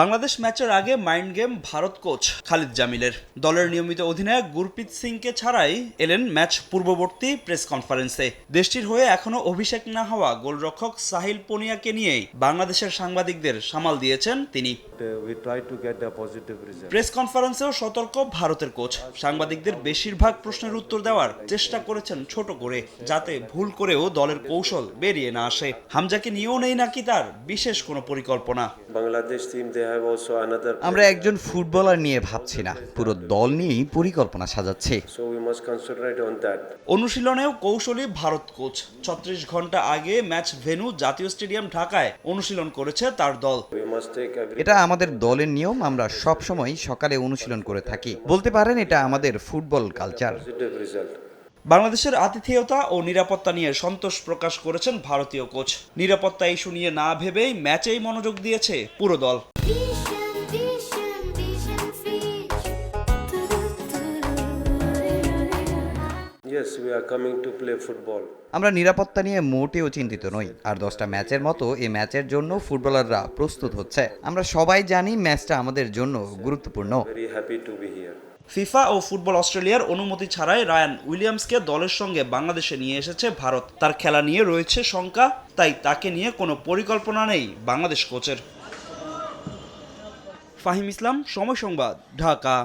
বাংলাদেশ ম্যাচের আগে mind game Bharat coach Khalid জামিলের। দলের নিয়মিত অধিনায়ক গুরপ্রীত সিংকে ছাড়াই এলেন ম্যাচ পূর্ববর্তী প্রেস কনফারেন্সে। দেশটির হয়ে এখনও অভিষেক না হওয়া গোলরক্ষক সাহিল পনিয়াকে নিয়েই বাংলাদেশের সাংবাদিকদের সামাল দিয়েছেন তিনি. প্রেস কনফারেন্সেও সতর্ক ভারতের কোচ। সাংবাদিকদের বেশিরভাগ প্রশ্নের উত্তর দেওয়ার চেষ্টা করেছেন ছোট করে যাতে ভুল করেও দলের কৌশল বেরিয়ে না আসে। হামজাকে নিয়েও নেই নাকি তার বিশেষ কোনো পরিকল্পনা। আমরা একজন ফুটবলার নিয়ে ভাবছি না পুরো দল নিয়েই পরিকল্পনা সাজাচ্ছি. অনুশীলনেও কৌশলী ভারত কোচ ছত্রিশ ঘণ্টা আগে ম্যাচ ভেন্যু জাতীয় স্টেডিয়াম ঢাকায় অনুশীলন করেছে তার দল. এটা আমাদের দলের নিয়ম আমরা সব সময় সকালে অনুশীলন করে থাকি বলতে পারেন এটা আমাদের ফুটবল কালচার. বাংলাদেশের আতিথেয়তা ও নিরাপত্তা নিয়ে সন্তোষ প্রকাশ করেছেন ভারতীয় কোচ নিরাপত্তা ইস্যু নিয়ে না ভেবেই ম্যাচেই মনোযোগ দিয়েছে পুরো দল Vision, vision, vision fish. Yes, we are coming to play football. আমরা নিরাপত্তা নিয়ে মোটেও চিন্তিত নই আর দশটা ম্যাচের মতো এই ম্যাচের জন্য ফুটবলাররা প্রস্তুত হচ্ছে আমরা সবাই জানি ম্যাচটা আমাদের জন্য গুরুত্বপূর্ণ ফিফা ও ফুটবল অস্ট্রেলিয়ার অনুমতি ছাড়াই রায়ান উইলিয়ামসকে দলের সঙ্গে বাংলাদেশে নিয়ে এসেছে ভারত। তার খেলা নিয়ে রয়েছে শঙ্কা, তাই তাকে নিয়ে কোনো পরিকল্পনা নেই বাংলাদেশ কোচের। ফাহিম ইসলাম, সময় সংবাদ, ঢাকা।